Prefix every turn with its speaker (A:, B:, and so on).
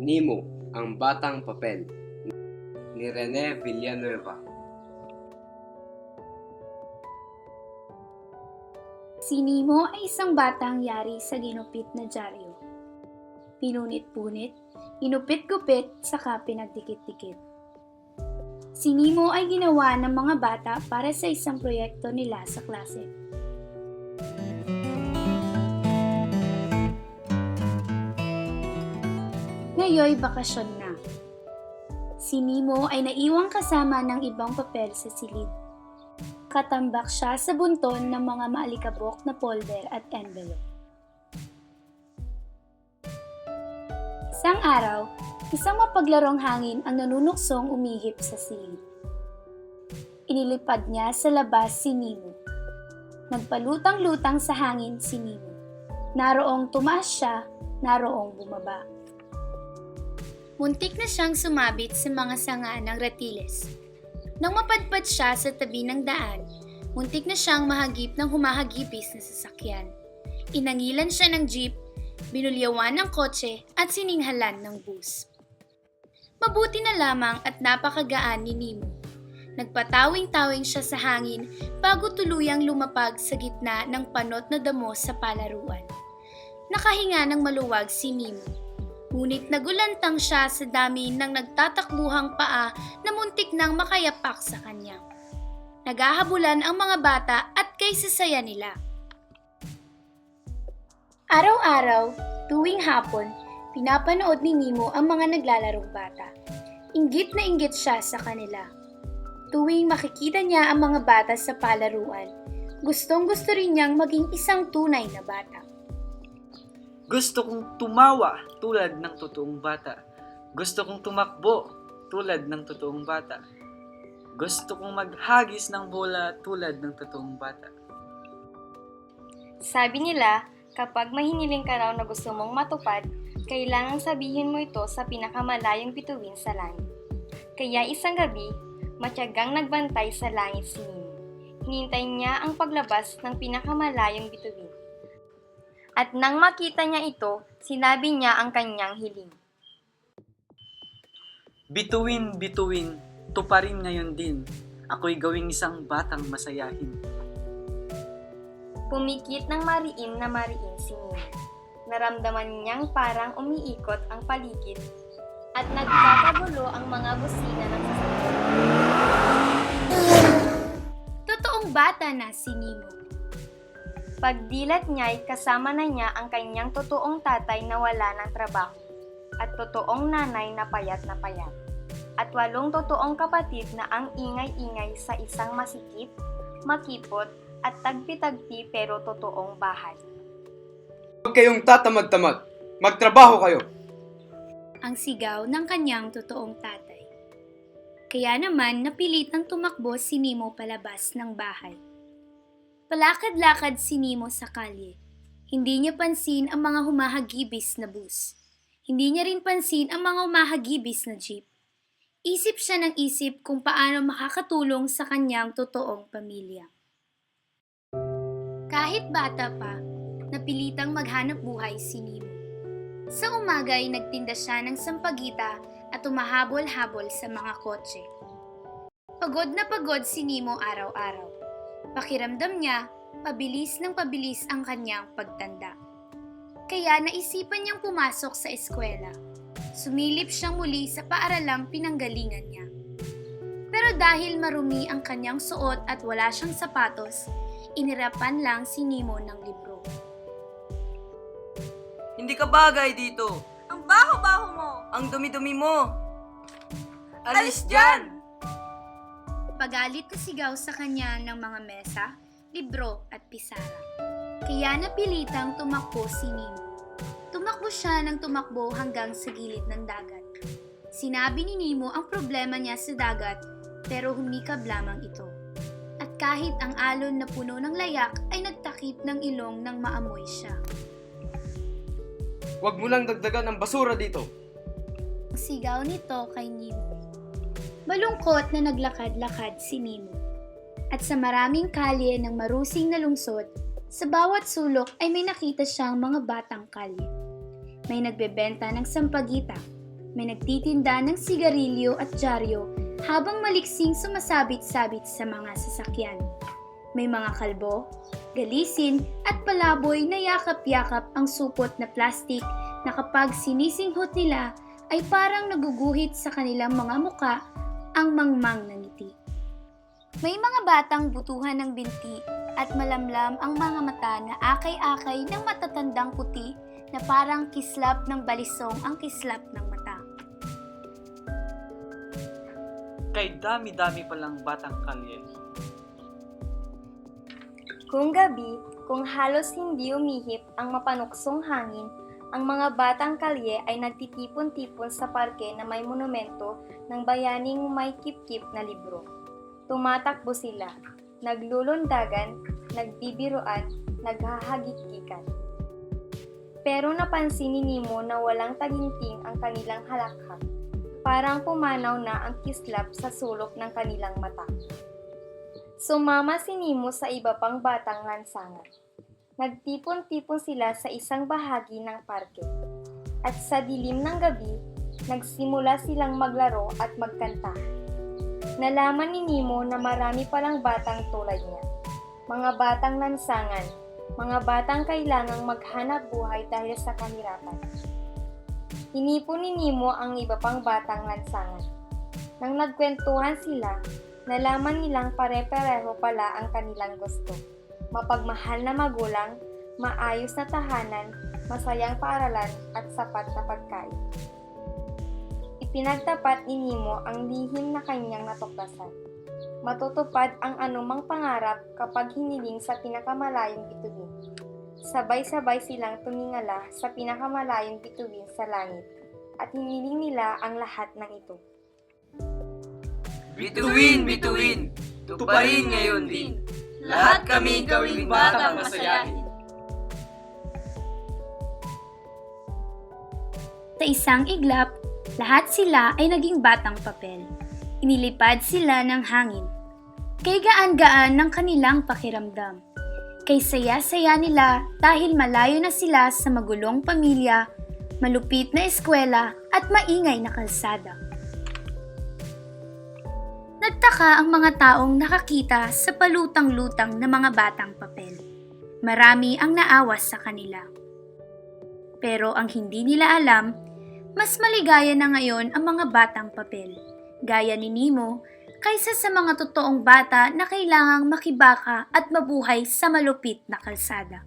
A: Nemo, ang batang papel ni Rene Villanueva.
B: Si Nemo ay isang batang yari sa ginupit na dyaryo. Pinunit-punit, inupit-gupit, saka pinagdikit-dikit. Si Nemo ay ginawa ng mga bata para sa isang proyekto nila sa klase. Ngayoy bakasyon na. Si Nemo ay naiwang kasama ng ibang papel sa silid. Katambak siya sa bunton ng mga maalikabok na folder at envelope. Isang araw, isang mapaglarong hangin ang nanunuksong umihip sa silid. Inilipad niya sa labas si Nemo. Nagpalutang-lutang sa hangin si Nemo. Naroong tumaas siya, naroong bumaba. Muntik na siyang sumabit sa mga sanga ng retiles. Nang mapadpad siya sa tabi ng daan, muntik na siyang mahagip ng humahagipis na sasakyan. Inangilan siya ng jeep, binulyawan ng kotse at sininghalan ng bus. Mabuti na lamang at napakagaan ni Nemo. Nagpatawing-tawing siya sa hangin bago tuluyang lumapag sa gitna ng panot na damo sa palaruan. Nakahinga ng maluwag si Nemo. Ngunit nagulantang siya sa dami ng nagtatakbuhang paa na muntik nang makayapak sa kanya. Naghahabulan ang mga bata at kay sasaya nila. Araw-araw, tuwing hapon, pinapanood ni Nemo ang mga naglalarong bata. Inggit na inggit siya sa kanila. Tuwing makikita niya ang mga bata sa palaruan, gustong gusto rin niyang maging isang tunay na bata.
C: Gusto kong tumawa tulad ng totoong bata. Gusto kong tumakbo tulad ng totoong bata. Gusto kong maghagis ng bola tulad ng totoong bata.
D: Sabi nila, kapag may hiniling ka raw na gusto mong matupad, kailangang sabihin mo ito sa pinakamalayong bituin sa langit. Kaya isang gabi, matyagang nagbantay sa langit si Nemo. Hinintay niya ang paglabas ng pinakamalayong bituin. At nang makita niya ito, sinabi niya ang kanyang hiling.
C: Bituin, bituin, tuparin ngayon din. Ako'y gawing isang batang masayahin.
D: Pumikit ng mariin na mariin si Nemo. Naramdaman niyang parang umiikot ang paligid at nagkakagulo ang mga busina ng sasakyan.
B: Totoong bata na si Nemo.
D: Pagdilat niya'y kasama na niya ang kanyang totoong tatay na wala ng trabaho at totoong nanay na payat na payat at walong totoong kapatid na ang ingay-ingay sa isang masikip, makipot at tagpi-tagpi pero totoong bahay.
A: Huwag kayong tatamad-tamad. Magtrabaho kayo.
B: ang sigaw ng kanyang totoong tatay. Kaya naman napilitang tumakbo si Nemo palabas ng bahay. Palakad-lakad si Nemo sa kalye. Hindi niya pansin ang mga humahagibis na bus. Hindi niya rin pansin ang mga humahagibis na jeep. Isip siya ng isip kung paano makakatulong sa kanyang totoong pamilya. Kahit bata pa, napilitang maghanap buhay si Nemo. Sa umaga ay nagtinda siya ng sampagita at umahabol-habol sa mga kotse. Pagod na pagod si Nemo araw-araw. Pakiramdam niya, pabilis ng pabilis ang kanyang pagtanda. Kaya naisipan niyang pumasok sa eskwela. Sumilip siyang muli sa paaralang pinanggalingan niya. Pero dahil marumi ang kanyang suot at wala siyang sapatos, inirapan lang si Nemo ng libro.
C: Hindi ka bagay dito.
E: Ang baho-baho mo!
C: Ang dumi-dumi mo. Alis dyan!
B: Pagalit na sigaw sa kanya ng mga mesa, libro at pisara. Kaya napilitang tumakbo si Nemo. Tumakbo siya ng tumakbo hanggang sa gilid ng dagat. Sinabi ni Nemo ang problema niya sa dagat pero humikab lamang ito. At kahit ang alon na puno ng layak ay nagtakip ng ilong nang maamoy siya.
A: Huwag mo lang dagdagan ang basura dito.
B: Sigaw nito kay Nemo. Malungkot na naglakad-lakad si Nemo. At sa maraming kalye ng marusing na lungsod, sa bawat sulok ay may nakita siyang mga batang kalye. May nagbebenta ng sampagita, May nagtitinda ng sigarilyo at dyaryo habang maliksing sumasabit-sabit sa mga sasakyan. May mga kalbo, galisin at palaboy na yakap-yakap ang supot na plastik na kapag sinisinghot nila ay parang naguguhit sa kanilang mga muka ang mangmang na ngiti. May mga batang butuhan ng binti at malamlam ang mga mata na akay-akay ng matatandang puti na parang kislap ng balisong ang kislap ng mata.
C: Kay dami-dami palang batang kalye.
D: Kung gabi, kung halos hindi umihip ang mapanuksong hangin, ang mga batang kalye ay nagtitipon-tipon sa parke na may monumento ng bayaning may kip-kip na libro. Tumatakbo sila, naglulundagan, nagbibiruan, naghahagik-gikan. Pero napansin ni Nemo na walang taginting ang kanilang halakhak. Parang pumanaw na ang kislap sa sulok ng kanilang mata. Sumama si Nemo sa iba pang batang lansangan. Nagtipon-tipon sila sa isang bahagi ng parke. At sa dilim ng gabi, nagsimula silang maglaro at magkanta. Nalaman ni Nemo na marami palang batang tulad niya. Mga batang lansangan, mga batang kailangang maghanap buhay dahil sa kahirapan. Inipon ni Nemo ang iba pang batang lansangan. Nang nagkwentuhan sila, nalaman nilang pare-pareho pala ang kanilang gusto. Mapagmahal na magulang, maayos na tahanan, masayang paaralan at sapat na pagkain. Ipinagtapat ni Nemo ang lihim na kanyang natuklasan. Matutupad ang anumang pangarap kapag hiniling sa pinakamalayong bituin. Sabay-sabay silang tumingala sa pinakamalayong bituin sa langit at hiniling nila ang lahat ng ito.
A: Bituin, bituin, tuparin ngayon din. Lahat kami gawing batang masayahin.
B: Sa isang iglap, lahat sila ay naging batang papel. Inilipad sila ng hangin. Kay gaan-gaan ng kanilang pakiramdam. Kay saya-saya nila dahil malayo na sila sa magulong pamilya, malupit na eskwela at maingay na kalsada. Nagtaka ang mga taong nakakita sa palutang-lutang na mga batang papel. Marami ang naawas sa kanila. Pero ang hindi nila alam, mas maligaya na ngayon ang mga batang papel, gaya ni Nemo, kaysa sa mga totoong bata na kailangang makibaka at mabuhay sa malupit na kalsada.